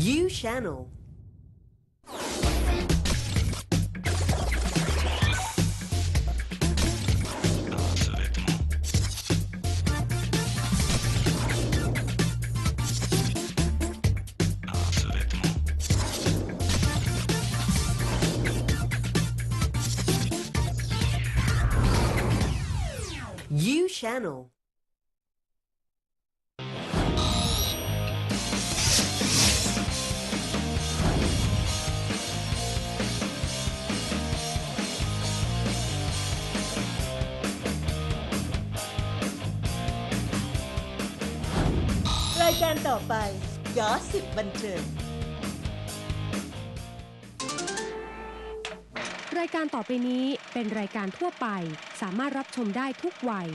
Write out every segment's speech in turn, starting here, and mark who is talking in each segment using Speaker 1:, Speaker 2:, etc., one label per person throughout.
Speaker 1: You Channel ายการต่อไปยอสิบบันเทิง
Speaker 2: รายการต่อไปนี้เป็นรายการทั่วไป สามารถรับชมได้ทุกวัย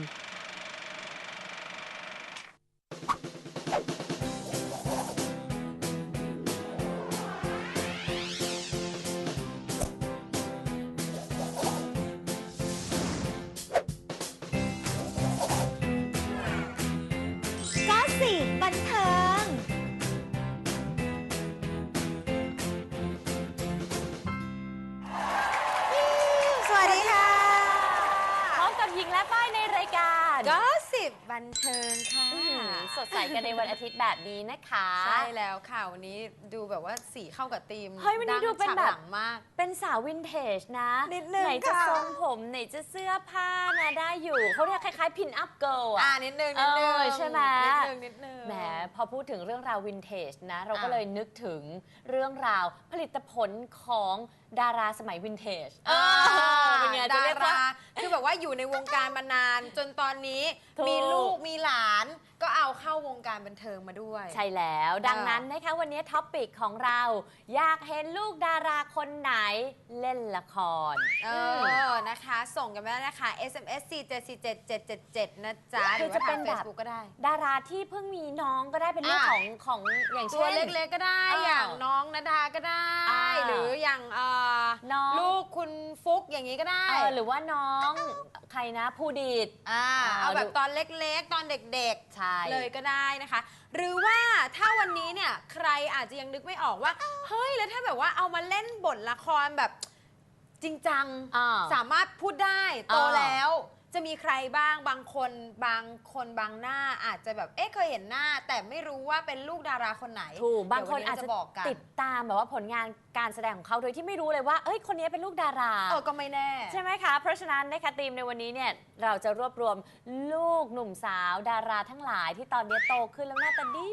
Speaker 3: นี้
Speaker 4: นะคะ
Speaker 3: ใช่แล้วค่ะ วันนี้ดูแบบว่าสีเข้ากับธีม
Speaker 4: เฮ้ยวันนี้ดูเป็น
Speaker 3: ฉาก
Speaker 4: แบบ
Speaker 3: หลังมาก
Speaker 4: เป็นสาววินเทจนะ
Speaker 3: นิดนึง
Speaker 4: ไหนจะ
Speaker 3: ค่ะ
Speaker 4: ทรงผมไหนจะเสื้อผ้านะได้อยู่เขาเรียกคล้ายๆพินอัพเกิล
Speaker 3: อ่า
Speaker 4: อะ
Speaker 3: นิดนึงนิดนึง
Speaker 4: เออใช่ไหม
Speaker 3: นิดนึงนิดนึง
Speaker 4: แหมพอพูดถึงเรื่องราววินเทจนะ เราก็
Speaker 3: อะ
Speaker 4: เลยนึกถึงเรื่องราวผลิตผลของดาราสมัยวินเทจ
Speaker 3: อ่า
Speaker 4: เป็นไงจะ
Speaker 3: ดา
Speaker 4: เรียกว่า
Speaker 3: ราคือแบบว่าอยู่ในวงการมานาน จนตอนนี้
Speaker 4: ถูก
Speaker 3: มีลูกมีหลาน ก็เอาเข้าวงการบันเทิงมาด้วย
Speaker 4: ใช่แล้วดังนั้นนะคะวันนี้ท็อปปิกของเรา อยากเห็นลูกดาราคนไหนเล่นละคร
Speaker 3: เออ นะคะ ส่งกันมาได้นะคะ SMS 4 7 4 7 7 7 7 นะจ๊ะห
Speaker 4: คื
Speaker 3: รืออ
Speaker 4: จะ
Speaker 3: ว่า
Speaker 4: เป็
Speaker 3: ทานง
Speaker 4: แบบ
Speaker 3: Facebook ก็ได้
Speaker 4: ดาราที่เพิ่งมีน้องก็ได้เป็นลูก
Speaker 3: อะ
Speaker 4: ของของอย่าง
Speaker 3: ตั
Speaker 4: เช่
Speaker 3: วน เล็กๆก็ได้
Speaker 4: อ้าว
Speaker 3: อย่างน้องนาดาก็ได้
Speaker 4: อ่า
Speaker 3: หรืออย่างเอ่อ
Speaker 4: น้อง
Speaker 3: ลูกคุณฟุกอย่างนี้ก็ได้
Speaker 4: เออหรือว่าน้องใครนะผู้ดีด
Speaker 3: อ่า
Speaker 4: อ่า
Speaker 3: เอาแบบ
Speaker 4: ดู
Speaker 3: ตอนเล็กๆ ตอนเด็ก
Speaker 4: ใช่
Speaker 3: ๆ เลยก็ได้นะคะ หรือว่าถ้าวันนี้เนี่ยใครอาจจะยังนึกไม่ออกว่า เฮ้ยแล้วถ้าแบบว่าเอามาเล่นบทละครแบบจริงจัง
Speaker 4: อ่า
Speaker 3: สามารถพูดได้โต
Speaker 4: อ่า
Speaker 3: แล้ว จะมีใครบ้างบางคนบางคนบางหน้าอาจจะแบบเอ๊ะเคยเห็นหน้า แต่ไม่รู้ว่าเป็นลูกดาราคนไหน
Speaker 4: ถูกบางคน
Speaker 3: เดี๋ยววั
Speaker 4: อาจจะ
Speaker 3: บอกกัน
Speaker 4: ติดตามแบบว่าผลงาน การแสดงของเขาโดยที่ไม่รู้เลยว่าเอ้ยคนนี้เป็นลูกดารา
Speaker 3: เออก็ไม่แน่
Speaker 4: ใช่ไหมคะ เพราะฉะนั้นนะคะทีมในวันนี้เนี่ยเราจะรวบรวมลูกหนุ่มสาว ดาราทั้งหลายที่ตอนนี้โตขึ้นแล้วหน้าตาดี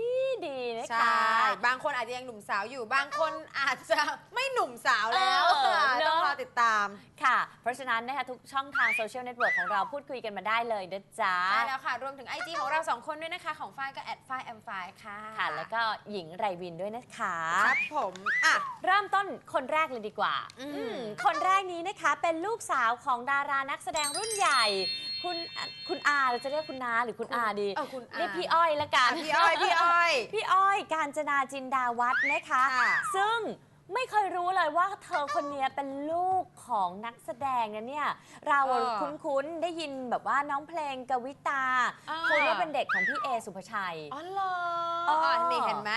Speaker 4: ดีๆนะคะ
Speaker 3: ใช่บางคนอาจจะยังหนุ่มสาวอยู่ บางคนอาจจะไม่หนุ่มสาวแล้ว
Speaker 4: เออ
Speaker 3: ค่ะ
Speaker 4: เนอะ
Speaker 3: ต้องรอติดตาม
Speaker 4: ค่ะ เพราะฉะนั้นนะคะทุกช่องทางโซเชียลเน็ตเวิร์กของเราพูดคุยกันมาได้เลยนะจ๊ะ
Speaker 3: ใช่แล้วค่ะ รวมถึง IG ของเราสองคนด้วยนะคะ ของฝ้ายก็แอดฝ้ายแอมฝ้ายค่ะ
Speaker 4: ค่ะ แล้วก็หญิงไรวินด้วยนะคะ
Speaker 3: ครับผม อะ
Speaker 4: เริ่มต้นคนแรกเลยดีกว่า
Speaker 3: อืม
Speaker 4: อืมคนแรกนี้นะคะเป็นลูกสาวของดารานักแสดงรุ่นใหญ่ คุณคุณอาเราจะเรียกคุณนาหรือคุณอาดี
Speaker 3: เออคุณอา
Speaker 4: เรียกพี่อ้อยละกัน
Speaker 3: อะพี่อ้อย พี่อ้อย
Speaker 4: พี่อ้อยการจนาจินดาวัฒน์นะคะ
Speaker 3: ค่ะ
Speaker 4: ซึ่งไม่เคยรู้เลยว่าเธอคนนี้เป็นลูกของนักแสดงนะเนี่ย เรา
Speaker 3: เออ
Speaker 4: คุ้นๆ ได้ยินแบบว่าน้องเพลงกวิตา
Speaker 3: อ่า
Speaker 4: คุณว่าเป็นเด็กของพี่เอสุภาชัย
Speaker 3: อ๋อเหรอ
Speaker 4: อ๋ออะ
Speaker 3: นี่เห็นไหม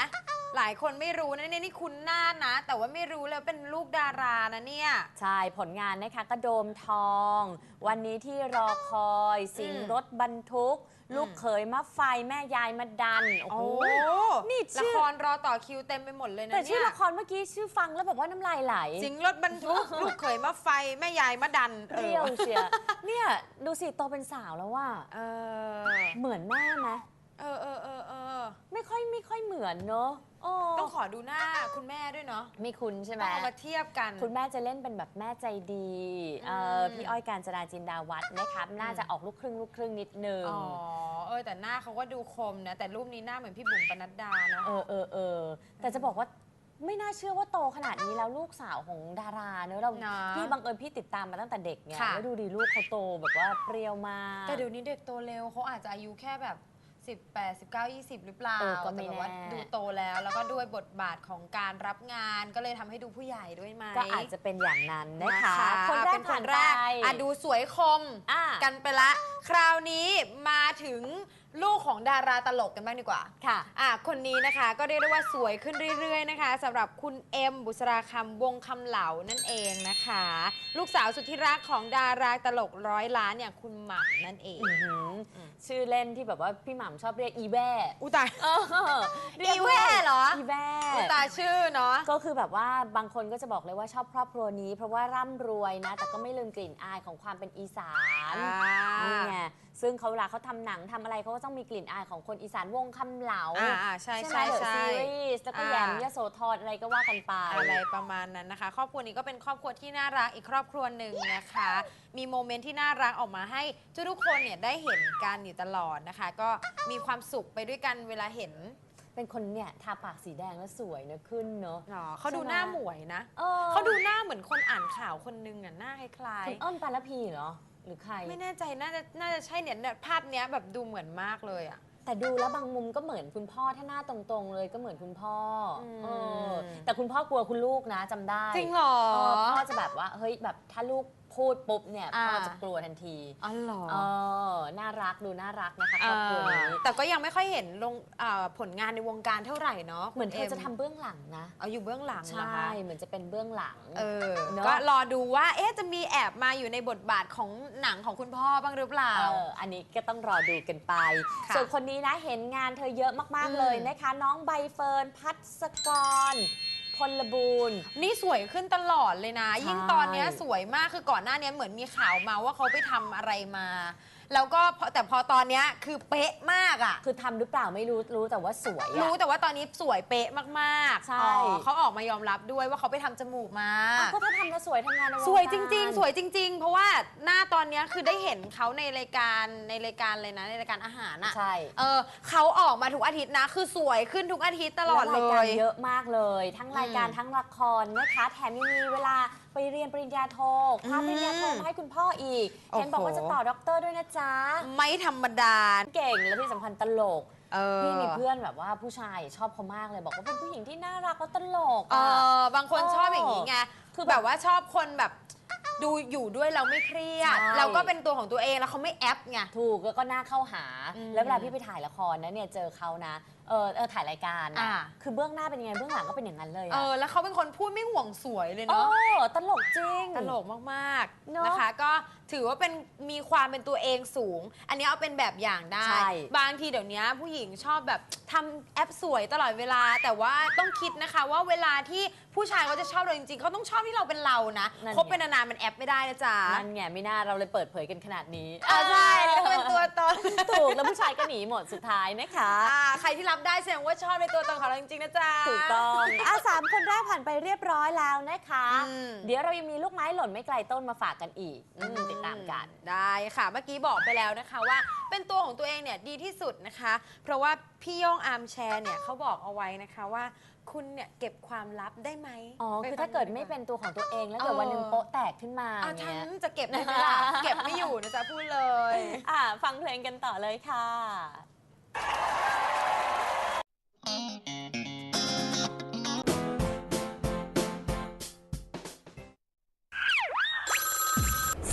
Speaker 3: หลายคนไม่รู้นะเนี่ยนี่คุณหน้านะ แต่ว่าไม่รู้เลยเป็นลูกดารานะเนี่ย
Speaker 4: ใช่ผลงานนะคะกระโดมทอง วันนี้ที่รอคอย สิง
Speaker 3: อืม
Speaker 4: รถบรรทุก
Speaker 3: อืม
Speaker 4: ลูกเขยมาไฟแม่ยายมาดัน โอ้
Speaker 3: โอ้
Speaker 4: โหนี่ชื่
Speaker 3: ละ
Speaker 4: อ
Speaker 3: ครรอต่อคิวเต็มไปหมดเลยนะ
Speaker 4: แต่
Speaker 3: เนี่ย
Speaker 4: ชื่อละครเมื่อกี้ชื่อฟังแล้วแบบว่าน้ำลายไหล
Speaker 3: สิงรถบรรทุก ลูกเขยมาไฟแม่ยายมาดัน
Speaker 4: เปรี้ยวเชียร์เนี่ย ดูสิโตเป็นสาวแล้วว่า
Speaker 3: เออ
Speaker 4: เหมือนแม่ไหม
Speaker 3: เออเออเออเออ
Speaker 4: ไม่ค่อยไม่ค่อยเหมือนเนอะโอ้
Speaker 3: ต้องขอดูหน้าคุณแม่ด้วยเนาะ
Speaker 4: ไม่คุ้นใช่ไหม
Speaker 3: ต้องเอามาเทียบกัน
Speaker 4: คุณแม่จะเล่นเป็นแบบแม่ใจดีเออ
Speaker 3: อืม
Speaker 4: พี่อ้อยการจนาจินดาวัฒน์นะครับ น่าจะออกลูกครึ่งลูกครึ่งนิดนึง
Speaker 3: อ๋อเออแต่หน้าเขาก็ดูคมนะ แต่รูปนี้หน้าเหมือนพี่บุ๋มปนัดดาเนาะ
Speaker 4: เออเออเออแต่จะบอกว่าไม่น่าเชื่อว่าโตขนาดนี้แล้วลูกสาวของดาราเนอะเรา
Speaker 3: นะ
Speaker 4: พี่บังเอิญพี่ติดตามมาตั้งแต่เด็กไง
Speaker 3: ค่ะ
Speaker 4: แล้วดูดีลูกเขาโตแบบว่าเปรี้ยวมาก
Speaker 3: แต่เดี๋ยวนี้เด็กโตเร็วเขาอาจจะอายุแค่แบบ 18 19 20 หรือเปล่า
Speaker 4: เออก็ไม่
Speaker 3: แต่แบบว่า
Speaker 4: แน่
Speaker 3: ดูโตแล้ว แล้วก็ด้วยบทบาทของการรับงานก็เลยทำให้ดูผู้ใหญ่ด้วยไหม
Speaker 4: ก็อาจจะเป็นอย่างนั้นนะคะ คน
Speaker 3: อะ
Speaker 4: แร
Speaker 3: เป็
Speaker 4: ก
Speaker 3: นค
Speaker 4: ผ่าน
Speaker 3: น
Speaker 4: ไป
Speaker 3: แรกอะดูสวยคม
Speaker 4: อะ
Speaker 3: กันไปละ คราวนี้มาถึง ลูกของดาราตลกกันบ้างดีกว่า
Speaker 4: ค่ะ
Speaker 3: อะ คนนี้นะคะก็เรียกได้ว่าสวยขึ้นเรื่อยๆนะคะสำหรับคุณเอ็มบุษราคำวงคำเหลานั่นเองนะคะ ลูกสาวสุดที่รักของดาราตลกร้อยล้านอย่างคุณหม่ำนั่นเอง
Speaker 4: อื้อหือชื่อเล่นที่แบบว่าพี่หม่ำชอบเรียกอีแว่
Speaker 3: อุยตาย
Speaker 4: เออเรียก
Speaker 3: อีแว่เหรอ
Speaker 4: อีแว่
Speaker 3: อุยตายชื่อเนาะ
Speaker 4: ก็คือแบบว่าบางคนก็จะบอกเลยว่าชอบครอบครัวนี้ เพราะว่าร่ำรวยนะ แต่ก็ไม่ลืมกลิ่นอายของความเป็นอีสานนี่ไงซึ่งเขาเวลาเขาทำหนังทำอะไรเขาก็ต้องมีกลิ่นอายของคนอีสานวงคำเหลา
Speaker 3: อ่าอ่าใช่
Speaker 4: ไหม
Speaker 3: ใช่
Speaker 4: เดอะ
Speaker 3: ใช่
Speaker 4: ซีรีส์แล้วก็
Speaker 3: อ่า
Speaker 4: แยมยโสธรอะไรก็ว่ากันไป
Speaker 3: อะไรประมาณนั้นนะคะ ครอบครัวนี้ก็เป็นครอบครัวที่น่ารักอีกครอบครัวหนึ่งนะคะ มีโมเมนต์ที่น่ารักออกมาให้ทุกๆคนเนี่ยได้เห็นกันอยู่ตลอดนะคะ ก็มีความสุขไปด้วยกันเวลาเห็น
Speaker 4: เป็นคนเนี่ยทาปากสีแดงแล้วสวยนะขึ้นเนอะ
Speaker 3: เนาะเขาดู
Speaker 4: ใช่ไหม
Speaker 3: หน้าหมวยนะ
Speaker 4: ออ
Speaker 3: เขาดูหน้าเหมือนคนอ่านข่าวคนนึงอะหน้าคล้าย
Speaker 4: คุณเอิ้นปาลพีเหรอ หรือใคร
Speaker 3: ๆไม่แน่ใจน่าจะน่าจะใช่เนี่ยเนี่ยภาพเนี้ยแบบดูเหมือนมากเลยอะ
Speaker 4: แต่ดูแล้วบางมุมก็เหมือนคุณพ่อถ้าหน้าตรงๆ เลยก็เหมือนคุณพ่ออ
Speaker 3: ม
Speaker 4: เออแต่คุณพ่อ กลัวคุณลูกนะจำได้
Speaker 3: จริงเหรอ
Speaker 4: เออพ่อจะแบบว่าเฮ้ยแบบถ้าลูก พูดปุ๊บเนี่ย
Speaker 3: อ่า
Speaker 4: พ่อจะกลัวทันที
Speaker 3: อ๋อเหรอ
Speaker 4: เออน่ารักดูน่ารักนะคะครอบครัวนี้
Speaker 3: อ่าแต่ก็ยังไม่ค่อยเห็นลงอ่าผลงานในวงการเท่าไหร่เนาะ
Speaker 4: เหมือนเธอจะทำเบื้องหลังนะ
Speaker 3: เอาอยู่เบื้องหลังเหรอ
Speaker 4: ใช่
Speaker 3: คะ
Speaker 4: เหมือนจะเป็นเบื้องหลัง
Speaker 3: เออ
Speaker 4: เนอะ
Speaker 3: ก็รอดูว่าเอ๊ะจะมีแอบมาอยู่ในบทบาทของหนังของคุณพ่อบ้างหรือเปล่า
Speaker 4: เอออันนี้ก็ต้องรอดูกันไป
Speaker 3: ค่ะ
Speaker 4: ส่วนคนนี้นะเห็นงานเธอเยอะมาก
Speaker 3: อืม
Speaker 4: ๆ เลยนะคะ น้องใบเฟิร์นพัศกร พลบูรณ์
Speaker 3: นี่สวยขึ้นตลอดเลยนะ
Speaker 4: ใช่
Speaker 3: ยิ่งตอนเนี้ยสวยมากคือก่อนหน้านี้เหมือนมีข่าวมาว่าเขาไปทำอะไรมา แล้วก็พอแต่พอตอนเนี้ยคือเป๊ะมากอะ
Speaker 4: คือทำหรือเปล่าไม่รู้รู้แต่ว่าสวยอะ
Speaker 3: รู้แต่ว่าตอนนี้สวยเป๊ะมากๆ
Speaker 4: ใช่
Speaker 3: อ๋อเขาออกมายอมรับด้วยว่าเขาไปทำจมูกมา
Speaker 4: อะก็ถ้าทำแล้วสวยทำงานในวงการ
Speaker 3: สวยจริง ๆ สวยจริง ๆ เพราะว่าหน้าตอนเนี้ยคือได้เห็นเขาในรายการในรายการเลยนะในรายการอาหารอะ
Speaker 4: ใช่
Speaker 3: เออเขาออกมาทุกอาทิตย์นะ คือสวยขึ้นทุกอาทิตย์ตลอดเล
Speaker 4: แวราย การ
Speaker 3: ย
Speaker 4: เยอะมากเลย ทั้งรายการ
Speaker 3: อืม
Speaker 4: ทั้งละครนะคะแถมยังมีเวลา ไปเรียนปริญญาโทคาบปริญญาโท
Speaker 3: อืม
Speaker 4: มาให้คุณพ่ออีก
Speaker 3: โอ้โห
Speaker 4: เห็นบอกว่าจะต่อด็อกเตอร์ด้วยนะจ๊ะ
Speaker 3: ไม่ธรรมดา
Speaker 4: เก่งและที่สำคัญตลก
Speaker 3: เออ
Speaker 4: พี่มีเพื่อนแบบว่าผู้ชายชอบเขามากเลยบอกว่าเป็นผู้หญิงที่น่ารักแล้วตลก
Speaker 3: เอ
Speaker 4: อะ
Speaker 3: อบางคน
Speaker 4: เออ
Speaker 3: ชอบอย่างนี้ไง
Speaker 4: คือ
Speaker 3: แบบว่าชอบคนแบบ ดูอยู่ด้วยเราไม่เครียด
Speaker 4: ใช่
Speaker 3: เราก็เป็นตัวของตัวเองแล้วเขาไม่แอปไง
Speaker 4: ถูกแล้วก็น่าเข้าหา
Speaker 3: อืม
Speaker 4: แล้วเวลาพี่ไปถ่ายละครนะเนี่ยเจอเขานะ เออเออถ่ายรายการนะ
Speaker 3: อ่า
Speaker 4: คือเบื้องหน้าเป็นยังไงเบื้องหลังก็เป็นอย่างนั้นเลย
Speaker 3: เอ
Speaker 4: อะ
Speaker 3: อแล้วเขาเป็นคนพูดไม่ห่วงสวยเลย
Speaker 4: โอ้
Speaker 3: เนาะ
Speaker 4: ตลกจริง
Speaker 3: ตลกมาก
Speaker 4: เนอะ
Speaker 3: ๆนะคะ ก็ถือว่าเป็นมีความเป็นตัวเองสูง อันนี้เอาเป็นแบบอย่างได้
Speaker 4: ใช่
Speaker 3: บางทีเดี๋ยวนี้ผู้หญิงชอบแบบทำแอปสวยตลอดเวลา แต่ว่าต้องคิดนะคะว่าเวลาที่ ผู้ชายเขาจะชอบเราจริงๆเขาต้องชอบที่เราเป็นเรานะ
Speaker 4: นั่นไง
Speaker 3: คบเป็นนานๆมันแอปไม่ได้นะจ๊ะ
Speaker 4: นั่นไงไม่น่าเราเลยเปิดเผยกันขนาดนี้
Speaker 3: อ่าใช่เขาเป็นตัวตน
Speaker 4: ถูกแล้วผู้ชายก็หนีหมดสุดท้ายนะคะ
Speaker 3: อ่าใครที่รับได้แสดงว่าชอบในตัวตนของเราจริงๆนะจ๊ะ
Speaker 4: ถูกต้องอะสามคนแรกผ่านไปเรียบร้อยแล้วนะคะ
Speaker 3: อืม
Speaker 4: เดี๋ยวเรายังมีลูกไม้หล่นไม่ไกลต้นมาฝากกันอีกอืมติดตามกัน
Speaker 3: ได้ค่ะเมื่อกี้บอกไปแล้วนะคะว่าเป็นตัวของตัวเองเนี่ยดีที่สุดนะคะ เพราะว่าพี่โย่งอาร์มแชร์เนี่ยเขาบอกเอาไว้นะคะว่า คุณเนี่ยเก็บความลับได้ไหม
Speaker 4: อ๋อ
Speaker 3: ไป
Speaker 4: คือ
Speaker 3: ฟัง
Speaker 4: ถ้าเกิด
Speaker 3: ดีว่
Speaker 4: ไม่เป็นตัวของตัวเองแล้วเกิด
Speaker 3: เออ
Speaker 4: วันหนึ่งโป๊ะแตกขึ้นมา
Speaker 3: อ้าวฉัน
Speaker 4: เนี่ย
Speaker 3: จะเก็บได้ไหมล่ะ เก็บไม่อยู่นะจ๊ะพูดเลย
Speaker 4: อะฟังเพลงกันต่อเลยค่ะ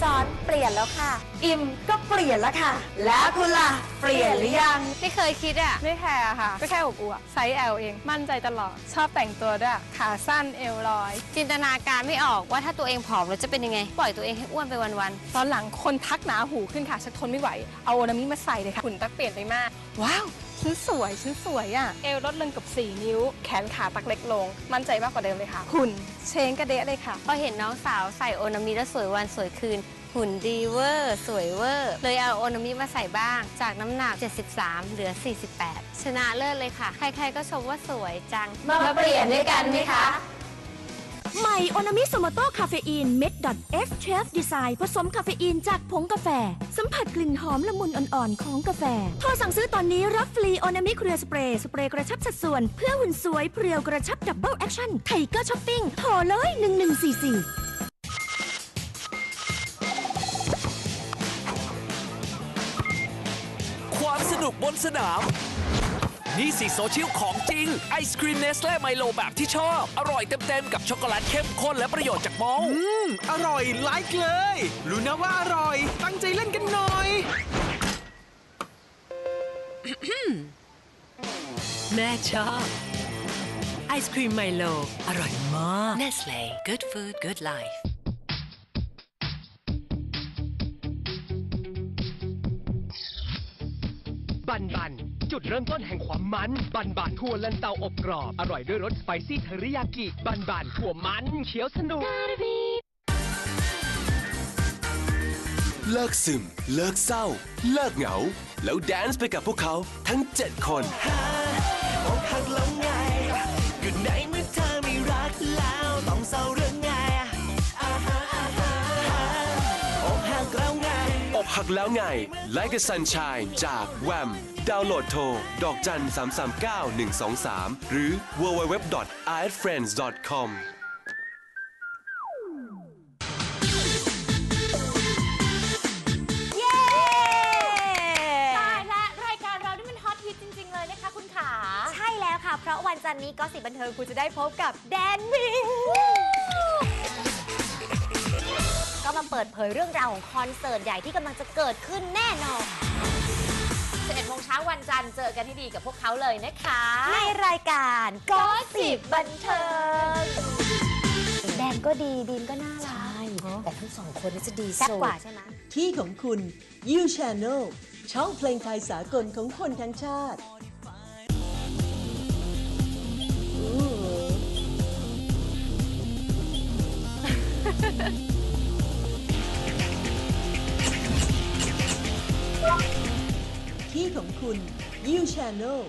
Speaker 4: สอนเปลี่ยนแล้วค่ะ
Speaker 5: อิมก็เปลี่ยนแล้วค่ะ แล้วคุณล่ะเปลี่ยนหรือยัง
Speaker 3: ไม่เคยคิดอะ
Speaker 6: ไม่แคร์ค่ะ ก็แค่อบอวบไซส์ L เอง มั่นใจตลอด ชอบแต่งตัวด้วยขาสั้นเอวลอย
Speaker 7: จินตนาการไม่ออกว่าถ้าตัวเองผอมแล้วจะเป็นยังไง ปล่อยตัวเองให้อ้วนไปวัน
Speaker 6: ตอนหลังคนทักหนาหูขึ้นค่ะชักทนไม่ไหว เอาโอนามิมาใส่เลยค่ะหุ่นตักเปลี่ยนไปมาก ว้าว ฉันสวยฉันสวยอะ่ะ เอวลดลงเกับ 4 นิ้ว แขนขาตักเล็กลง มั่นใจมากกว่าเดิมเลยค่ะ หุ่นเชงกระเดะเลยค่ะ
Speaker 7: ๆพอเห็นน้องสาวใส่โอนามิแล้วสวยวันสวยคืน หุ่นดีเวอร์ สวยเวอร์ เลยเอาโอนามิมาใส่บ้าง จากน้ำหนัก 73 เหลือ 48 ชนะเลิศเลยค่ะ ใครๆก็ชมว่าสวยจัง
Speaker 5: มาเปลี่ยนด้วยกันไหมคะ
Speaker 8: ใหม่โอนามิโซโมโตคาเฟอีนเม็ดดอทเอฟเชฟดีไซน์ผสมคาเฟอีนจากผงกาแฟ สัมผัสกลิ่นหอมละมุนอ่อนๆ ของกาแฟ โทรสั่งซื้อตอนนี้รับฟรีโอนามิเครือสเปรย์สเปรย์กระชับสัดส่วน เพื่อหุ่นสวยเพรียวกระชับดับเบิลแอคชั่นไทเกอร์ช้อปปิ้งโทรเลย1144
Speaker 9: ความสนุกบนสนาม นี่สิโซเชียลของจริง ไอศครีมเนสเล่ไมโลแบบที่ชอบ อร่อยเต็มๆ กับช็อกโกแลตเข้มข้นและประโยชน์จากมอลต์
Speaker 10: อืม อร่อยไลค์เลย รู้นะว่าอร่อย ตั้งใจเล่นกันหน่อย
Speaker 11: แม่ชอบไอศครีมไมโล อร่อยมาก Nestle Good Food Good Life
Speaker 10: บันบัน จุดเริ่มต้นแห่งความมัน บันบันถั่วลันเตาอบกรอบ อร่อยด้วยรสสไปซี่เทอริยากิ บันบันถั่วมันเขียวสนุก
Speaker 12: เลิกซึม เลิกเศร้า เลิกเหงา แล้วแดนซ์ไปกับพวกเขาทั้ง 7 คน
Speaker 13: อกหักแล้วไงก็ในเมื่อเธอไม่รักแล้วต้องเศร้าเรื่อง
Speaker 12: กหักแล้วไง Like a Sunshine จากแวมดาวน์โหลดโทร ดอกจัน 339 123 หรือ www.ifriends.com
Speaker 4: เย้ตายและรายการเรานี่มันฮอตฮิตจริง ๆ เลยนะคะคุณขา
Speaker 14: ใช่แล้วค่ะ เพราะวันจันทร์นี้ก็สิบันเทิงคุณจะได้พบกับแดนวิง เปิดเผยเรื่องราวของคอนเสิร์ตใหญ่ที่กำลังจะเกิดขึ้นแน่นอน
Speaker 4: 11โมงเช้าวันจันทร์เจอกันให้ดีกับพวกเขาเลยนะคะ
Speaker 14: ในรายการก็สิบบันเทิงแดนก็ดีดีนก็น่ารัก
Speaker 4: ใช่แต่ทั้งสองคนนี่จะดี
Speaker 14: แซ่บ
Speaker 4: สุด
Speaker 14: กว่าใช่ไหม
Speaker 1: ที่ของคุณ You Channel ช่องเพลงไทยสากลของคนทั้งชาติ ของคุณ You Channel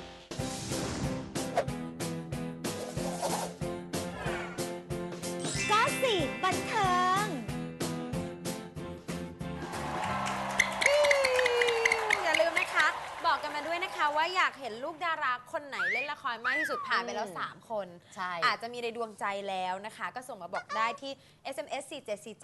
Speaker 3: วยนะคะว่าอยากเห็นลูกดาราคนไหนเล่นละครมากที่สุดผ่านไปแล้ว
Speaker 4: อืม
Speaker 3: 3คน
Speaker 4: ใช่
Speaker 3: อาจจะมีในดวงใจแล้วนะคะ ก็ส่งมาบอกได้ที่ SMS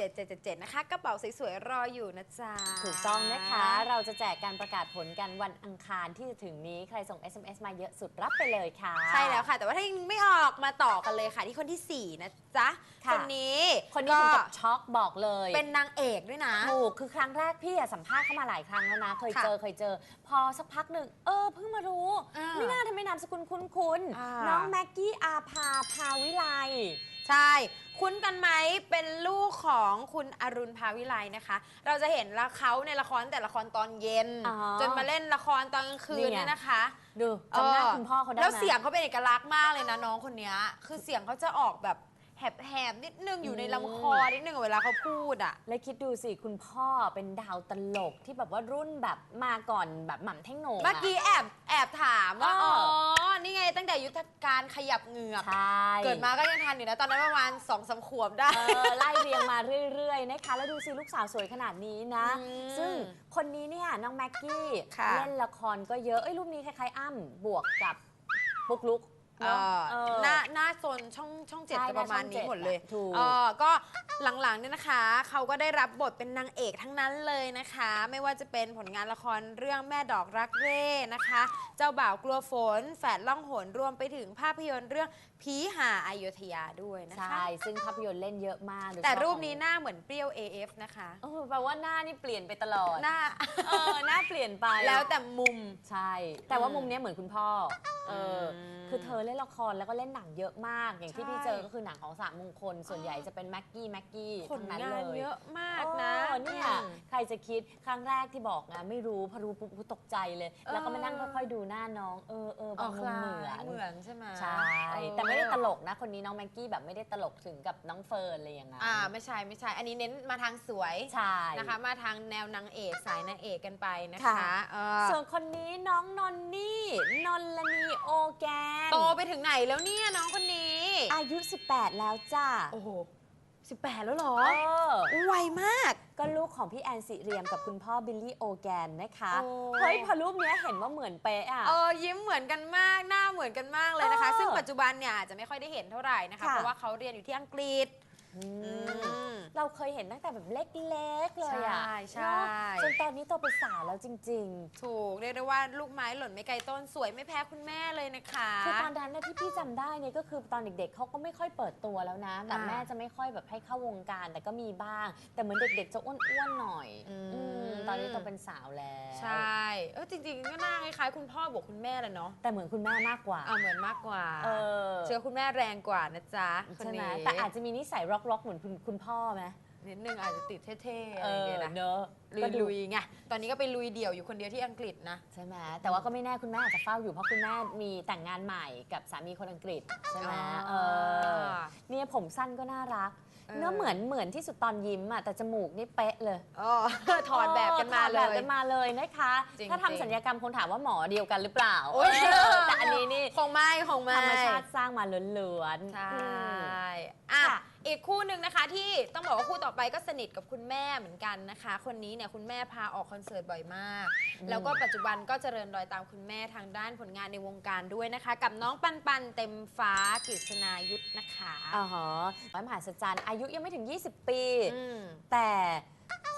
Speaker 3: 4747777 นะคะกระเป๋าสวยๆ รออยู่นะจ๊ะ
Speaker 4: ถูกต้องนะคะ เราจะแจกการประกาศผลกันวันอังคารที่จะถึงนี้ใครส่ง SMS มาเยอะสุดรับไปเลยค่ะ
Speaker 3: ใช่แล้วค่ะ แต่ว่าถ้ายังไม่ออกมาต่อกันเลยค่ะที่คนทีสี่4 นะจ๊ะ
Speaker 4: ค่ะ
Speaker 3: คนนี้
Speaker 4: คนนี้ถึงกับช็อกบอกเลย
Speaker 3: เป็นนางเอกด้วยนะ
Speaker 4: ถูกคือครั้งแรกพี่อะสัมภาษณ์เข้ามาหลายครั้งแล้วนะ เคย
Speaker 3: ค่ะ
Speaker 4: เจอเคยเจอ พอสักพักหนึ่งเออเพิ่งมารู้
Speaker 3: อ่า
Speaker 4: ไม่น่าทำไมนามสกุลคุ้นคุ้นๆ
Speaker 3: อ่า
Speaker 4: น้องแม็กกี้อาภาภาวิไล
Speaker 3: ใช่ คุ้นกันไหมเป็นลูกของคุณอรุณภาวิไลนะคะ เราจะเห็นละเขาในละครแต่ละครตอนเย็น
Speaker 4: อ๋อ
Speaker 3: จนมาเล่นละครตอนกลางคืน
Speaker 4: นี่ไง
Speaker 3: เนี่ยนะคะ
Speaker 4: ดูจำหน้า
Speaker 3: เออ
Speaker 4: คุณพ่อเขาได้
Speaker 3: แล้ว
Speaker 4: นะ
Speaker 3: เสียงเขาเป็นเอกลักษณ์มากเลยนะน้องคนเนี้ยคือเสียงเขาจะออกแบบ แหบๆนิดนึงอยู่ในลำคอนิดนึงเวลาเขาพูดอะ
Speaker 4: แล้วคิดดูสิคุณพ่อเป็นดาวตลกที่แบบว่ารุ่นแบบมาก่อนแบบหม่ำเท่งโหน่งะ
Speaker 3: เมื่อกี้แอบแอบถามว่า
Speaker 4: เอ
Speaker 3: อ๋
Speaker 4: อ
Speaker 3: อ นี่ไงตั้งแต่ยุทธการขยับเหงือก
Speaker 4: ใช่
Speaker 3: เกิดมาก็ยังทันอยู่นะ ตอนนั้นประมาณสองสามขวบได้
Speaker 4: เออไล่เรียงมาเรื่อยๆนะคะ แล้วดูสิลูกสาวสวยขนาดนี้นะ
Speaker 3: อืม
Speaker 4: ซึ่งคนนี้เนี่ยน้องแม็กกี้
Speaker 3: ค่ะ
Speaker 4: เล่นละครก็เยอะเอ้ยรูปนี้คล้ายๆอ้ำบวกกับปุ๊กลุก
Speaker 3: เอ
Speaker 4: เนาะ
Speaker 3: อ
Speaker 4: เออ
Speaker 3: หน้าหน้าโซนช่องช่องเจ็ด
Speaker 4: ใช่
Speaker 3: จะประมาณนี้
Speaker 4: หน้าช่องเจ็ด
Speaker 3: หมดเลย
Speaker 4: อะถูก
Speaker 3: เออก็หลังๆเนี่ยนะคะ เขาก็ได้รับบทเป็นนางเอกทั้งนั้นเลยนะคะ ไม่ว่าจะเป็นผลงานละครเรื่องแม่ดอกรักเร่นะคะ เจ้าบ่าวกลัวฝน แฝดล่องหนรวมไปถึงภาพยนตร์เรื่อง ผีหาอายุทยาด้วยนะคะ
Speaker 4: ใช่ ซึ่งภาพยนตร์เล่นเยอะมากโดยเฉ
Speaker 3: แต่
Speaker 4: พาะ
Speaker 3: รูป
Speaker 4: ของ
Speaker 3: นี้หน้าเหมือนเปรี้ยว AF นะคะ
Speaker 4: เออแปลว่าหน้านี่เปลี่ยนไปตลอด
Speaker 3: หน้า
Speaker 4: เออหน้าเปลี่ยนไป
Speaker 3: แล้วแต่มุม
Speaker 4: ใช่ แต่ว่า
Speaker 3: อืม
Speaker 4: มุมเนี้ยเหมือนคุณพ่อ เอออ
Speaker 3: ม
Speaker 4: คือเธอเล่นละครแล้วก็เล่นหนังเยอะมาก อย่างที่
Speaker 3: ใช่
Speaker 4: พี่เจอก็คือหนังของสามมงคล ส่วนใหญ่จะเป็นแม็กกี้แม็กกี้
Speaker 3: ผล
Speaker 4: ทั้งนั้น
Speaker 3: งา
Speaker 4: เล
Speaker 3: น
Speaker 4: ย
Speaker 3: เยอะมากนะ
Speaker 4: เออเนี่ย
Speaker 3: อืม
Speaker 4: ใครจะคิด ครั้งแรกที่บอกนะ ไม่รู้ พอรู้ปุ๊บอุ๊ยตกใจเลย แล้วก็มานั่ง
Speaker 3: เออ
Speaker 4: ค่อยๆดูหน้าน้อง เออเออบางมุมเหมือน
Speaker 3: เหมือนใช่ไหม
Speaker 4: ใช่ แต่ไม่ได้ตลกนะ คนนี้น้องแม็กกี้แบบไม่ได้ตลกถึงกับน้องเฟิร์นอะไรอย่างนั้น
Speaker 3: อ่าไม่ใช่ไม่ใช่ อันนี้เน้นมาทางสวย
Speaker 4: ใช่
Speaker 3: นะคะ มาทางแนวนางเอกสายนางเอกกันไปนะคะ
Speaker 4: ค่ะ
Speaker 3: เออ
Speaker 4: ส่วนคนนี้น้องนนนี่นนลนีโอแกน
Speaker 3: โตไปถึงไหนแล้วเนี่ยน้องคนนี้
Speaker 4: อายุ 18 แล้วจ้า
Speaker 3: โอ้โห18 แล้วเหรอ
Speaker 4: เออ
Speaker 3: ไวมาก
Speaker 4: ก็ลูกของพี่แอนสิเรียมกับคุณพ่อบิลลี่โอแกนนะคะ
Speaker 3: โอ้
Speaker 4: เฮ้ยพอรูปเนี้ยเห็นว่าเหมือนเป๊ะอะ
Speaker 3: เออยิ้มเหมือนกันมากหน้าเหมือนกันมากเลยนะคะ
Speaker 4: เออ
Speaker 3: ซึ่งปัจจุบันเนี่ยอาจจะไม่ค่อยได้เห็นเท่าไหร่นะคะ
Speaker 4: ค่ะ
Speaker 3: เพราะว่าเขาเรียนอยู่ที่อังกฤษ
Speaker 4: อืม
Speaker 3: อืม
Speaker 4: เราเคยเห็นตั้งแต่แบบเล็กๆเลยอะ
Speaker 3: ใช่ใช่
Speaker 4: เนอะจนตอนนี้โตเป็นสาวแล้วจริง
Speaker 3: ถูกเรียกได้ว่าลูกไม้หล่นไม่ไกลต้นสวยไม่แพ้คุณแม่เลยนะคะ
Speaker 4: ๆ คือตอนนั้นนะที่พี่จำได้เนี่ยก็คือตอนเด็กๆเขาก็ไม่ค่อยเปิดตัวแล้วนะแบบ
Speaker 3: อ่า
Speaker 4: แม่จะไม่ค่อยแบบให้เข้าวงการแต่ก็มีบ้าง แต่เหมือนเด็กๆจะอ้วนๆหน่อย
Speaker 3: อืม
Speaker 4: อืมตตอนนี้โตเป็นสาวแล้ว
Speaker 3: ใช่เออจริงๆก็หน้าคล้ายๆคุณพ่อบวกคุณแม่แหละเนาะ
Speaker 4: แต่เหมือนคุณแม่มากกว่า
Speaker 3: อ่าเหมือนมากกว่า
Speaker 4: เออ
Speaker 3: เชื้อคุณแม่แรงกว่านะจ๊ะคน
Speaker 4: ใช่ไหม
Speaker 3: นี้
Speaker 4: แต่อาจจะมีนิสัยร็อกๆเหมือนคุณคุณพ่อไหม
Speaker 3: นิดนึงอาจจะติดเท่ๆ
Speaker 4: เอ
Speaker 3: อะไรอย่าง
Speaker 4: อ
Speaker 3: เงี้ยนะ
Speaker 4: เนอะ
Speaker 3: ลุ
Speaker 4: ก็
Speaker 3: ย
Speaker 4: ดู
Speaker 3: ลุยๆไงตอนนี้ก็ไปลุยเดี่ยวอยู่คนเดียวที่อังกฤษนะ
Speaker 4: ใช่ไหมแต่ว่าก็ไม่แน่คุณแม่อาจจะเฝ้าอยู่เพราะคุณแม่มีแต่งงานใหม่กับสามีคนอังกฤษใช่ไหม
Speaker 3: อ่า
Speaker 4: เออเนี่ยผมสั้นก็น่ารัก
Speaker 3: เออ
Speaker 4: เนื้อเหมือนเหมือนที่สุดตอนยิ้มอะแต่จมูกนี่เป๊ะเลย
Speaker 3: อ๋อ ถอดแบบกันมา
Speaker 4: ถอด
Speaker 3: เล
Speaker 4: แบบ
Speaker 3: ย
Speaker 4: กันมาเลยนะคะ
Speaker 3: จริง
Speaker 4: ถ้า
Speaker 3: จริง
Speaker 4: ทำสัญญกรรมคนถามว่าหมอเดียวกันหรือเปล่า
Speaker 3: โอ้ย
Speaker 4: เออแต่อันนี้นี่
Speaker 3: คงไม่คงไม่
Speaker 4: ธรรมชาติสร้างมาล้วนๆ
Speaker 3: ใช่
Speaker 4: อืม
Speaker 3: อะ
Speaker 4: ค่ะ
Speaker 3: อีกคู่หนึ่งนะคะที่ต้องบอกว่าคู่ต่อไปก็สนิทกับคุณแม่เหมือนกันนะคะ คนนี้เนี่ยคุณแม่พาออกคอนเสิร์ตบ่อยมาก
Speaker 4: อืม
Speaker 3: แล้วก็ปัจจุบันก็เจริญรอยตามคุณแม่ทางด้านผลงานในวงการด้วยนะคะ กับน้องปันปันเต็มฟ้ากฤษณายุทธนะคะ
Speaker 4: อ๋อฮะไม้มหาศจรรย์อายุยังไม่ถึง 20 ปี
Speaker 3: อืม
Speaker 4: แต่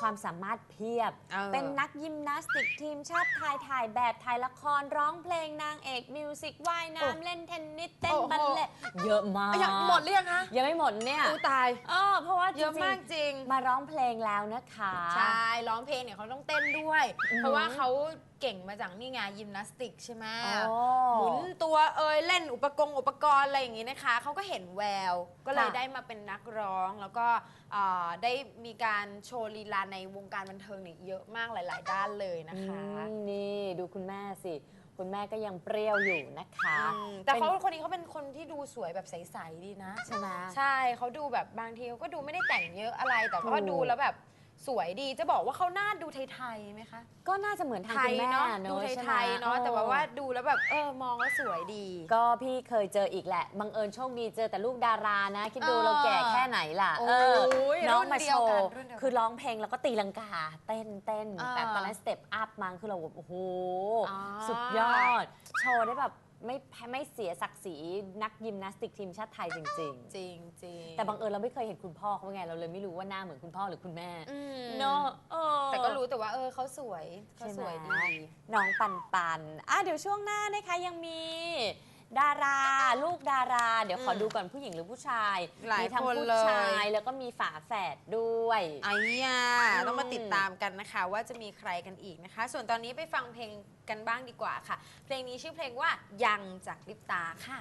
Speaker 4: ความสามารถเพียบ
Speaker 3: เออ
Speaker 4: เป็นนักยิมนาสติกทีมชาติไทยถ่ายแบบถ่ายละครร้องเพลงนางเอกมิวสิกว่ายน้ำเล่นเทนนิสเต้น
Speaker 3: โอ้โห
Speaker 4: บัลเล่ต์เยอะมาก
Speaker 3: อะยังหมดหรือยังคะ
Speaker 4: ยังไม่หมดเนี่ย
Speaker 3: อู้ตาย
Speaker 4: เออเพราะว่า
Speaker 3: เยอะมากจริง
Speaker 4: มาร้องเพลงแล้วนะคะ
Speaker 3: ใช่ ร้องเพลงเนี่ยเขาต้องเต้นด้วย
Speaker 4: อือหือ
Speaker 3: เพราะว่าเขาเก่งมาจากนี่ไงยิมนาสติกใช่ไหม
Speaker 4: โอ้
Speaker 3: หมุนตัว เอยเล่นอุปกรณ์อุปกรณ์อะไรอย่างงี้นะคะเขาก็เห็นแวว ก็เลย
Speaker 4: ค่ะ
Speaker 3: ได้มาเป็นนักร้องแล้วก็เอ่อได้มีการโชว์ลีลาในวงการบันเทิงเนี่ยเยอะมากหลาย ๆ ด้านเลยนะคะ
Speaker 4: อืมนี่ดูคุณแม่สิ คุณแม่ก็ยังเปรี้ยวอยู่นะคะ
Speaker 3: อืมแต่เขา
Speaker 4: ป็น
Speaker 3: คนนี้เขาเป็นคนที่ดูสวยแบบใส ๆ ดีนะ
Speaker 4: ใช่ไหม
Speaker 3: ใช่เขาดูแบบบางทีเขาก็ดูไม่ได้แต่งเยอะอะไร แต่
Speaker 4: ถู
Speaker 3: ก็
Speaker 4: ก
Speaker 3: ดูแล้วแบบ สวยดีจะบอกว่าเขาหน้าดูไทยๆไหมคะ
Speaker 4: ก็น่าจะเหมือนทาง
Speaker 3: ไท
Speaker 4: คุ
Speaker 3: ย
Speaker 4: ณแม่
Speaker 3: เนาะ
Speaker 4: เน
Speaker 3: ดู
Speaker 4: อะใช่ไหม
Speaker 3: ไทยๆเนาะแต่ว่าว่าดูแล้วแบบเออมองแล้วสวยดี
Speaker 4: ก็พี่เคยเจออีกแหละบังเอิญโชคดีเจอแต่ลูกดารานะ คิดดู
Speaker 3: เออ
Speaker 4: เราแก่แค่ไหนล่ะ
Speaker 3: โอ้
Speaker 4: เออยน้องมา
Speaker 3: รุ่นเดี
Speaker 4: โช
Speaker 3: ยวกัน
Speaker 4: ว์
Speaker 3: รุ่นเดียวกัน
Speaker 4: คือร้องเพลงแล้วก็ตีลังกา เต้นเต้น
Speaker 3: อ่า
Speaker 4: แบบตอนนั้นสเต็ปอัพมาคือเราแบบโอ้โห
Speaker 3: อ่า
Speaker 4: สุดยอด โชว์ได้แบบ ไม่แพ้ไม่เสียศักดิ์ศรีนักยิมนาสติกทีมชาติไทยจริง
Speaker 3: จริงจริง
Speaker 4: ๆ แต่บังเอิญเราไม่เคยเห็นคุณพ่อเขาไงเราเลยไม่รู้ว่าหน้าเหมือนคุณพ่อหรือคุณแม่
Speaker 3: อืม
Speaker 4: เนาะเออ
Speaker 3: แต่ก็รู้แต่ว่าเออเขาสวยเขา
Speaker 4: ใช่ไหม
Speaker 3: สวยดี
Speaker 4: น้องปันปันอะเดี๋ยวช่วงหน้านะคะยังมี ดารา ลูกดารา เดี๋ยวขอ
Speaker 3: อืม
Speaker 4: ดูก่อนผู้หญิงหรือผู้ชาย
Speaker 3: หลาย
Speaker 4: มีทั้ง
Speaker 3: คน
Speaker 4: ผู้
Speaker 3: เลย
Speaker 4: ชายแล้วก็มีฝาแฝดด้วย
Speaker 3: ไอ้ยา
Speaker 4: อืม
Speaker 3: ต้องมาติดตามกันนะคะ ว่าจะมีใครกันอีกนะคะ ส่วนตอนนี้ไปฟังเพลงกันบ้างดีกว่าค่ะ เพลงนี้ชื่อเพลงว่ายังจากลิปตาค่ะ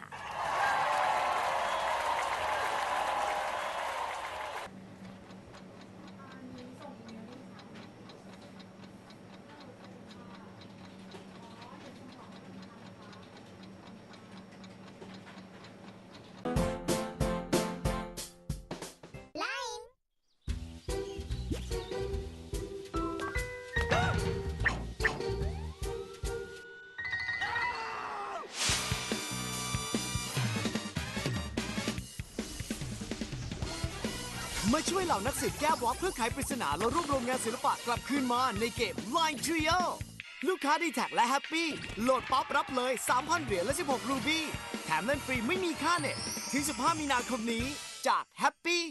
Speaker 15: มาช่วยเหล่านักสืบแก้บล็อกเพื่อไขปริศนาและรวบรวมงานศิลปะกลับคืนมาในเกม Line Trio ลูกค้าดีแท็กและแฮปปี้โหลดป๊อปรับเลย 3,000 เหรียญและ 16 รูบี้แถมเล่นฟรีไม่มีค่าเน็ตถึง 15 มีนาคมนี้จากแฮปปี้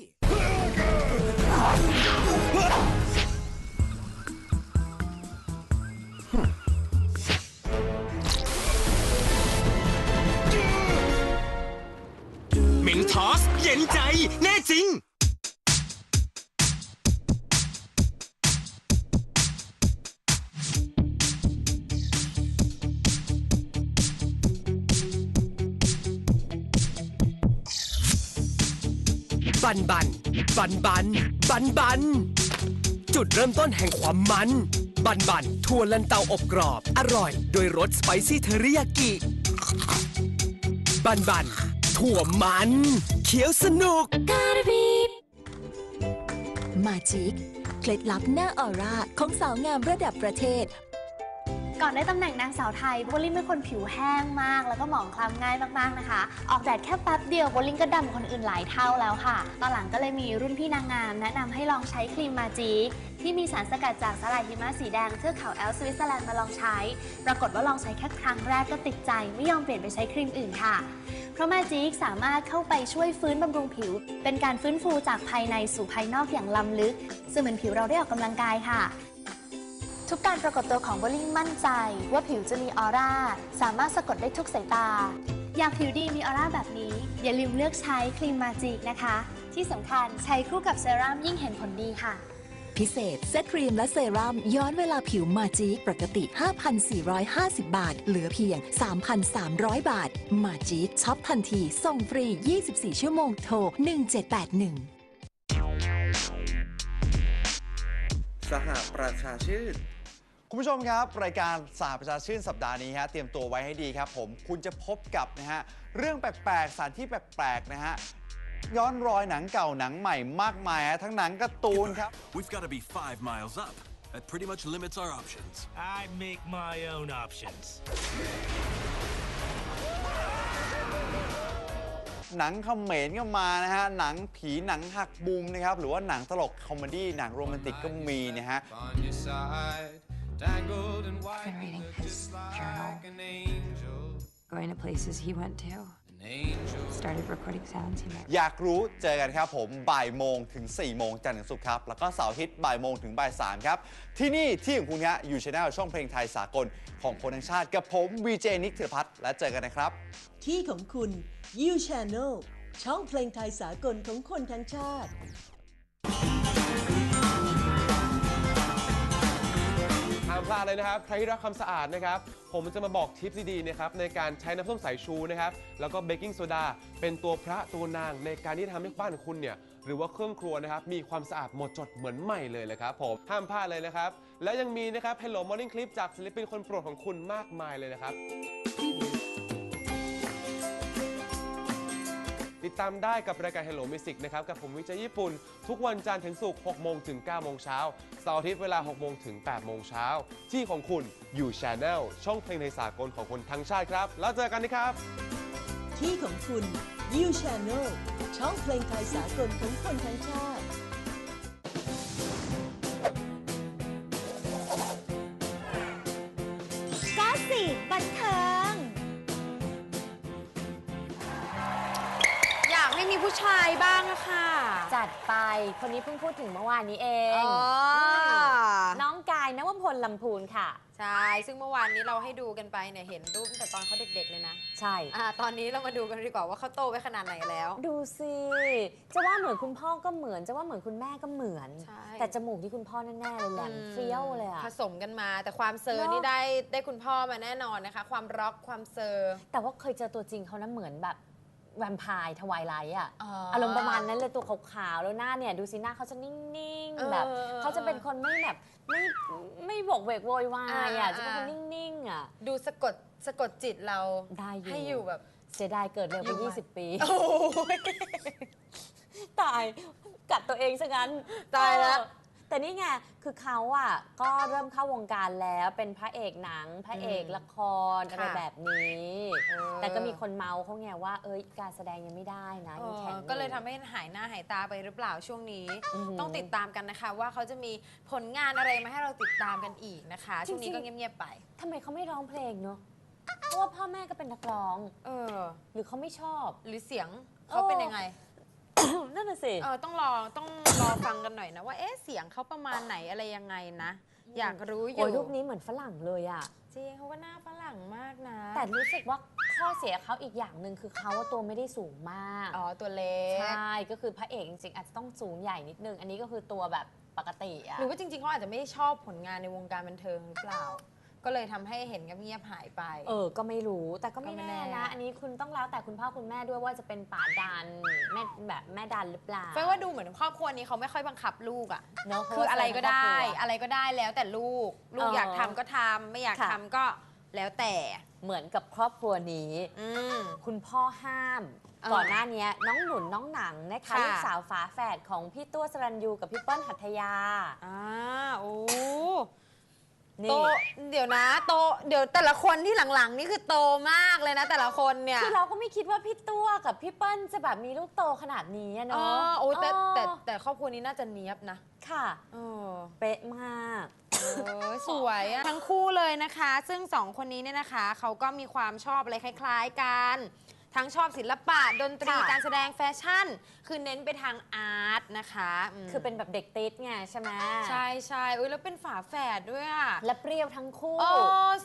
Speaker 10: เมนทอส เย็นใจ แน่จริง บันบัน บันบัน บันบัน จุดเริ่มต้นแห่งความมัน บันบันถั่วลันเตาอบกรอบ อร่อย โดยรสสไปซี่เทอริยากิ บันบัน ถั่วมันเขียวสนุก
Speaker 8: มาจิก เคล็ดลับหน้าออร่าของสาวงามระดับประเทศ
Speaker 16: ก่อนได้ตำแหน่งนางสาวไทยโบลิ่งเป็นคนผิวแห้งมาก แล้วก็หมองคล้ำง่ายมากๆนะคะ ออกแดดแค่แป๊บเดียวโบลิ่งก็ดำกว่าคนอื่นหลายเท่าแล้วค่ะ ตอนหลังก็เลยมีรุ่นพี่นางงาม แนะนำให้ลองใช้ครีมมาจิกที่มีสารสกัดจากสาหร่ายหิมะสีแดงเทือกเขาแอลป์สวิตเซอร์แลนด์มาลองใช้ ปรากฏว่าลองใช้แค่ครั้งแรกก็ติดใจไม่ยอมเปลี่ยนไปใช้ครีมอื่นค่ะ เพราะมาจิกสามารถเข้าไปช่วยฟื้นบำรุงผิว เป็นการฟื้นฟูจากภายในสู่ภายนอกอย่างล้ำลึกซึ่งเหมือนผิวเราได้ออกกำลังกายค่ะ ทุกการปรากฏตัวของโบลิ่งมั่นใจ ว่าผิวจะมีออร่า สามารถสะกดได้ทุกสายตา อยากผิวดีมีออร่าแบบนี้ อย่าลืมเลือกใช้ครีมมาจิกนะคะ ที่สำคัญใช้คู่กับเซรั่มยิ่งเห็นผลดีค่ะ
Speaker 17: พิเศษเซตครีมและเซรั่มย้อนเวลาผิวมาจิกปกติ 5,450 บาท เหลือเพียง 3,300 บาท มาจิกช็อปทันทีส่งฟรี 24 ชั่วโมงโทร 1781
Speaker 18: สหประชาชื่น คุณผู้ชมครับ รายการสหประชาชื่นสัปดาห์นี้ฮะเตรียมตัวไว้ให้ดีครับผมคุณจะพบกับนะฮะเรื่องแปลกๆสถานที่แปลกๆนะฮะย้อนรอยหนังเก่าหนังใหม่มากมายฮะทั้งหนังการ์ตูนครับ
Speaker 19: We've got to be five miles up. That pretty much limits our options.
Speaker 20: I make my own options.
Speaker 18: หนังเขมรก็มานะฮะ หนังผีหนังหักมุมนะครับ หรือว่าหนังตลกคอมเมดี้หนังโรแมนติกก็มีนะฮะ
Speaker 13: on your side, tangled in white, you look just like an angel.
Speaker 21: Going to places he went to.
Speaker 13: An angel.
Speaker 21: Started recording sounds he made.
Speaker 18: อยากรู้เจอกันครับผมบ่ายโมงถึง 4 โมงจันทร์ถึงศุกร์ครับ แล้วก็เสาร์อาทิตย์บ่ายโมงถึงบ่ายสามครับ ที่นี่ที่ของคุณฮะอยู่ช anel ช่องเพลงไทยสากลของคนทั้งชาติกับผมวีเจนิกธิรพัฒน์และเจอกันนะครับ
Speaker 1: ที่ของคุณ You Channel ช่องเพลงไทยสากลของคนทั้งชาติา
Speaker 22: มพลาดเลยนะครับ ใครที่รักความสะอาดนะครับ ผมจะมาบอกทิปดีๆนะครับในการใช้น้ำส้มสายชูนะครับ แล้วก็เบกกิ้งโซดาเป็นตัวพระตัวนางในการที่ทำให้บ้านของคุณเนี่ยหรือว่าเครื่องครัวนะครับมีความสะอาดหมดจดเหมือนใหม่เลยเลยครับผมห้ามพลาดเลยนะครับ แล้วยังมีนะครับ Hello Morning Clip จากศิลปินคนโปรดของคุณมากมายเลยนะครับ ติดตามได้กับรายการ Hello Music นะครับกับผมวิจัยญี่ปุ่น ทุกวันจันทร์ถึงศุกร์6โมงถึง9โมงเช้าเสาร์อาทิตย์เวลา6โมงถึง8โมงเช้าที่ของคุณอยู่ Channel ช่องเพลงในสากลของคนทั้งชาติครับ แล้วเจอกันนะครับ
Speaker 1: ที่ของคุณ You Channel ช่องเพลงไทยสากลของคนทั้งชาติ
Speaker 4: จัดไป คนนี้เพิ่งพูดถึงเมื่อวานนี้เอง
Speaker 3: อ๋ออื
Speaker 4: มน้องกายนวพลลำพูนค่ะ
Speaker 3: ใช่ ซึ่งเมื่อวานนี้เราให้ดูกันไปเนี่ยเห็นรูปตั้งแต่ตอนเขาเด็กๆเลยนะ
Speaker 4: ใช่
Speaker 3: อ่า ตอนนี้เรามาดูกันดีกว่าว่าเขาโตไปขนาดไหนแล้ว
Speaker 4: ดูสิ จะว่าเหมือนคุณพ่อก็เหมือน จะว่าเหมือนคุณแม่ก็เหมือน
Speaker 3: ใช่
Speaker 4: แต่จมูกที่คุณพ่อแน่ๆเลยแหลมเฟี้ยวเลยอะ
Speaker 3: ผสมกันมา แต่ความเซอร์
Speaker 4: เนอะ
Speaker 3: นี่ได้ได้คุณพ่อมาแน่นอนนะคะ ความร็อกความเซอร์
Speaker 4: แต่ว่าเคยเจอตัวจริงเขานะเหมือนแบบ แวมไพร์ทวายไลท์อะ
Speaker 3: อ๋ออ
Speaker 4: อารมณ์ประมาณนั้นเลยตัวขาวๆแล้วหน้าเนี่ยดูสิหน้าเขาจะนิ่ง
Speaker 3: เออ
Speaker 4: ๆแบบเขาจะเป็นคนไม่แบบไม่ไม่บกเวกโวยวาย
Speaker 3: อ่า
Speaker 4: อะจะเป็นคน
Speaker 3: อ่า
Speaker 4: นิ่งๆอะ
Speaker 3: ดูสะกดสะกดจิตเรา
Speaker 4: ได้อยู่
Speaker 3: ให้อยู่แบบ
Speaker 4: เสียดายเกิดเร็ว
Speaker 3: อยู่
Speaker 4: ไป
Speaker 3: มา
Speaker 4: 20 ปี
Speaker 3: โอ้ย
Speaker 4: ตายกัดตัวเองซะงั้น
Speaker 3: ตายแล้ว
Speaker 4: เออ แต่นี่ไงคือเขาอะก็เริ่มเข้าวงการแล้วเป็นพระเอกหนัง พระเอกละครอะไร
Speaker 3: ค่ะ
Speaker 4: แบบนี้
Speaker 3: เออ
Speaker 4: แต่ก็มีคนเมาเขาไงว่า เอ้ยการแสดงยังไม่ได้นะยังแข็ง
Speaker 3: เออก็เลยทำให้หายหน้าหายตาไปหรือเปล่าช่วงนี้
Speaker 4: อือหือ
Speaker 3: ต้องติดตามกันนะคะ ว่าเขาจะมีผลงานอะไรมาให้เราติดตามกันอีกนะคะช่วงนี้
Speaker 4: จริ
Speaker 3: ก็
Speaker 4: งๆ
Speaker 3: เงียบๆไป
Speaker 4: ทำไมเขาไม่ร้องเพลงเนาะเพราะว่าพ่อแม่ก็เป็นนักร้อง
Speaker 3: เออ
Speaker 4: หรือเขาไม่ชอบ
Speaker 3: หรือเสียงเขาเป็นยังไง
Speaker 4: นั่นน่ะสิ
Speaker 3: เออต้องรอต้องรอฟังกันหน่อยนะว่าเอ๊ะเสียงเขาประมาณไหนอะไรยังไงนะ อยากรู้อ
Speaker 4: โอ้
Speaker 3: ยู่
Speaker 4: ยรูปนี้เหมือนฝรั่งเลยอะ
Speaker 3: จริงเขาก็หน้าฝรั่งมากนะ
Speaker 4: แต่รู้สึกว่าข้อเสียเขาอีกอย่างหนึ่งคือเขาว่าตัวไม่ได้สูงมาก
Speaker 3: อ๋อตัวเล็ก
Speaker 4: ใช่ ก็คือพระเอกจริงๆอาจจะต้องสูงใหญ่นิดนึง อันนี้ก็คือตัวแบบปกติอะ
Speaker 3: หรือว่าจริงๆเขาอาจจะไม่ชอบผลงานในวงการบันเทิงหรือเปล่า ก็เลยทำให้เห็นเงียบๆหายไป
Speaker 4: เออ ก็ไม่รู้ แต่ก็ไม่
Speaker 3: ก็ไม่
Speaker 4: แน่
Speaker 3: แน่
Speaker 4: นะ อันนี้คุณต้องแล้วแต่คุณพ่อคุณแม่ด้วยว่าจะเป็นป่าดันแม่แบบแม่ดันหรือเปล่า
Speaker 3: แปลว่าดูเหมือนครอบครัวนี้เขาไม่ค่อยบังคับลูกอะ
Speaker 4: เนอะ
Speaker 3: คืออะไรก็ได้
Speaker 4: เพราะว่าเจอในครอบครัว
Speaker 3: อะไรก็ได้แล้วแต่ลูก ลูก
Speaker 4: เออ
Speaker 3: อ
Speaker 4: อ
Speaker 3: ยากทำก็ทำไม่อยาก
Speaker 4: ค่ะ
Speaker 3: ทำก็แล้วแต่
Speaker 4: เหมือนกับครอบครัวนี้
Speaker 3: อืม
Speaker 4: คุณพ่อห้าม
Speaker 3: เออ
Speaker 4: ก่อนหน้านี้น้องหนุนน้องหนังนะคะ
Speaker 3: ค่ะ
Speaker 4: ลูกสาวฝาแฝดของพี่ตัวสรัญยูกับพี่เปิ้ลหัตถยา
Speaker 3: อ่าโอ้
Speaker 4: นี่
Speaker 3: โตเดี๋ยวนะโตเดี๋ยวแต่ละคนที่หลังๆ นี่คือโตมากเลยนะ แต่ละคนเนี่ย
Speaker 4: คือเราก็ไม่คิดว่าพี่ตัวกับพี่เปิ้ลจะแบบมีลูกโตขนาดนี้อะ
Speaker 3: อ๋
Speaker 4: เนาะ
Speaker 3: อโอ้แต่
Speaker 4: เออ
Speaker 3: แต่แต่ครอบครัวนี้น่าจะเนี้ยบนะ
Speaker 4: ค่ะ
Speaker 3: เออ
Speaker 4: เป๊ะมาก
Speaker 3: เออสวยอะทั้งคู่เลยนะคะ ซึ่งสองคนนี้เนี่ยนะคะ เขาก็มีความชอบอะไรคล้าย ๆ กัน ทั้งชอบศิลปะดนตรี
Speaker 4: ค่ะ
Speaker 3: การแสดงแฟชั่น คือเน้นไปทางอาร์ตนะคะม
Speaker 4: คือเป็นแบบเด็กติดไงใช่ไหม
Speaker 3: ใช่ใช่อุ้ยแล้วเป็นฝาแฝดด้วยอะ
Speaker 4: และเปรี้ยวทั้งคู่
Speaker 3: โอ้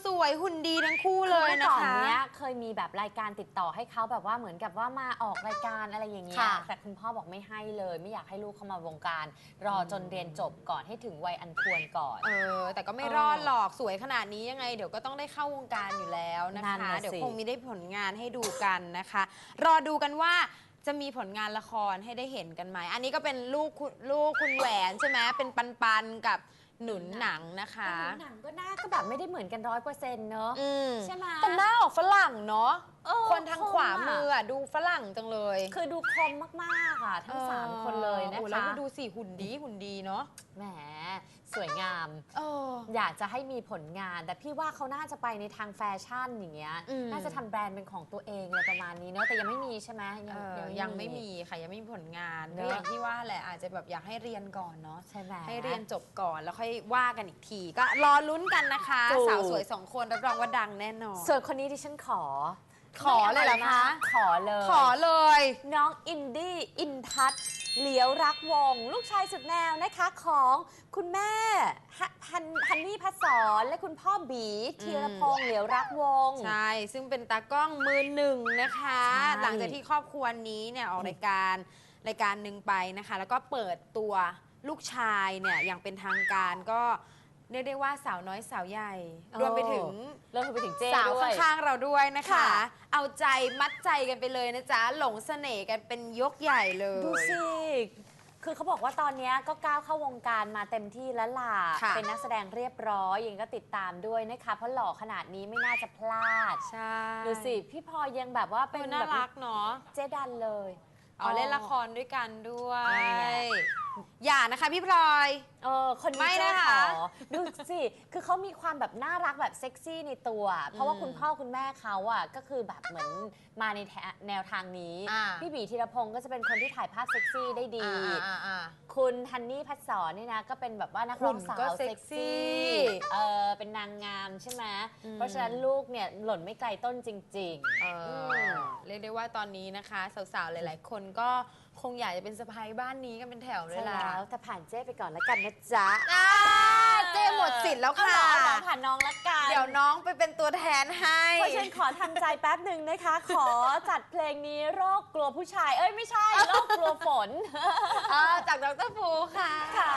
Speaker 3: สวยหุ่นดีทั้งคู่เลย
Speaker 4: อ
Speaker 3: นะ
Speaker 4: มื่อก่อน
Speaker 3: คะ
Speaker 4: เนี้ยเคยมีแบบรายการติดต่อให้เขาแบบว่าเหมือนกับว่ามาออกรายการอะไรอย่างเงี้ย
Speaker 3: ค่ะ
Speaker 4: แต่คุณพ่อบอกไม่ให้เลย ไม่อยากให้ลูกเข้ามาวงการ รอจนเรียนจบก่อนให้ถึงวัยอันควรก่อน
Speaker 3: เออแต่ก็ไม่
Speaker 4: เออ
Speaker 3: รอดหรอกสวยขนาดนี้ยังไง เดี๋ยวก็ต้องได้เข้าวงการอยู่แล้วนะ
Speaker 4: นั่น
Speaker 3: คะ
Speaker 4: น่ะสิ
Speaker 3: เดี๋ยวคงมีได้ผลงานให้ดูกันนะคะ รอดูกันว่าจะมีผลงานละครให้ได้เห็นกันไหม อันนี้ก็เป็นลูกคุณลูกคุณแหวนใช่ไหมเป็นปันปันๆกับหนุนหนังนะคะ
Speaker 4: แต่หนังก็หน้าก็แบบไม่ได้เหมือนกันร้อยเปอร์เซ็นต์เนอะ
Speaker 3: อืม
Speaker 4: ใช่ไหม
Speaker 3: แต่หน้าออกฝรั่งเนาะ
Speaker 4: เออ
Speaker 3: คนทางขวา
Speaker 4: คมอะ
Speaker 3: มืออะดูฝรั่งจังเลย
Speaker 4: คือดูคมมากๆอะทั้งสามคนเลยนะ
Speaker 3: โอ้
Speaker 4: คะ
Speaker 3: แล้วดูสิหุ่นดีหุ่นดีเนาะ
Speaker 4: แหมสวยงาม
Speaker 3: เออ
Speaker 4: อยากจะให้มีผลงาน แต่พี่ว่าเขาน่าจะไปในทางแฟชั่นอย่างเงี้ย
Speaker 3: อืม
Speaker 4: น่าจะทำแบรนด์เป็นของตัวเองอะไรประมาณนี้เนอะแต่ยังไม่มีใช่ไหม
Speaker 3: เออยังไม่มีค่ะยังไม่มีผลงาน
Speaker 4: เน
Speaker 3: ก็
Speaker 4: อะ
Speaker 3: อย่างที่ว่าแหละอาจจะแบบอยากให้เรียนก่อนเนาะ
Speaker 4: ใช่ไหม
Speaker 3: ให้เรียนจบก่อนแล้วค่อยว่ากันอีกที ก็รอลุ้นกันนะคะ
Speaker 4: ถูก
Speaker 3: สาวสวยสองคนรับรองว่าดังแน่นอน
Speaker 4: ส่วนคนนี้ที่ฉันขอ
Speaker 3: ขอเลยเหรอคะ
Speaker 4: ขอเลย
Speaker 3: ขอเลย
Speaker 4: น้องอินดี้อินทัชเหลียวรักวง ลูกชายสุดแนวนะคะของคุณแม่ฮะฮันฮันนี่พัสรและคุณพ่อบีธีรพงษ์เหลียวรักวง
Speaker 3: ใช่ ซึ่งเป็นตากล้องมือหนึ่งนะคะ
Speaker 4: ใช่
Speaker 3: หลังจากที่ครอบครัวนี้เนี่ยออกรายการรายการหนึ่งไปนะคะ แล้วก็เปิดตัวลูกชายเนี่ยอย่างเป็นทางการก็ เรียกได้ว่าสาวน้อยสาวใหญ่ รวมไปถึง
Speaker 4: รวมไปถึงเจ้
Speaker 3: สาว
Speaker 4: ด้วย
Speaker 3: ข้างๆเราด้วยนะคะ
Speaker 4: ค่ะ
Speaker 3: เอาใจมัดใจกันไปเลยนะจ๊ะ หลงเสน่ห์กันเป็นยกใหญ่เลย
Speaker 4: ดูสิ คือเขาบอกว่าตอนเนี้ยก็ก้าวเข้าวงการมาเต็มที่แล้วล่ะ
Speaker 3: ค่ะ
Speaker 4: เป็นนักแสดงเรียบร้อยยังก็ติดตามด้วยนะคะ เพราะหล่อขนาดนี้ไม่น่าจะพลาด
Speaker 3: ใช่
Speaker 4: ดูสิ พี่พลอยยังแบบว่าเป็น
Speaker 3: เออน่า
Speaker 4: แบบ
Speaker 3: รักเนาะ
Speaker 4: เจ๊ดันเลย
Speaker 3: อ๋อเล่นละครด้วยกันด้วย
Speaker 4: นั่นไง
Speaker 3: อย่านะคะพี่พลอย
Speaker 4: เออคน
Speaker 3: ไม่
Speaker 4: นี้
Speaker 3: นะ
Speaker 4: เจ้า
Speaker 3: คะ
Speaker 4: ขอดูสิ คือเขามีความแบบน่ารักแบบเซ็กซี่ในตัว เพราะว่า
Speaker 3: อืม
Speaker 4: คุณพ่อคุณแม่เขาอะก็คือแบบเหมือนมาในแทแนวทางนี้
Speaker 3: อ่า
Speaker 4: พี่บีธีรพงศ์ก็จะเป็นคนที่ถ่ายภาพเซ็กซี่ได้ดี
Speaker 3: อ่าอ่า
Speaker 4: คุณฮันนี่พัดสอนนี่นะ ก็เป็นแบบว่านักร้อง
Speaker 3: หุ่น
Speaker 4: สาว
Speaker 3: ก็เซ็
Speaker 4: เซ็
Speaker 3: ก
Speaker 4: ก
Speaker 3: ซี่
Speaker 4: ซี่เออเป็นนางงามใช่ไหม
Speaker 3: อืม
Speaker 4: เพราะฉะนั้นลูกเนี่ยหล่นไม่ไกลต้นจริง
Speaker 3: เออ
Speaker 4: ม
Speaker 3: เรียกได้ว่าตอนนี้นะคะ สาวๆ หลาย ๆ คนก็ คงอยากจะเป็นสะพ้ายบ้านนี้กันเป็นแถวเล
Speaker 4: ใช่
Speaker 3: ยล่ะ
Speaker 4: แล้วแต่ผ่านเจ้ไปก่อนแล้วกันนะจ๊ะ
Speaker 3: อ่าเจ้หมดสิทธิ์แล้วค่ะ
Speaker 4: เอาเหรอเอาเหรอผ่านน้องละกัน
Speaker 3: เดี๋ยวน้องไปเป็นตัวแทนให้
Speaker 4: เพราะฉะนันขอทำใจแป๊บหนึ่งนะคะ ขอจัดเพลงนี้โรคกลัวผู้ชาย เอ้ยไม่ใช่โรคกลัวฝน
Speaker 3: เออจากดรฟูค่ะ
Speaker 4: ค่ะ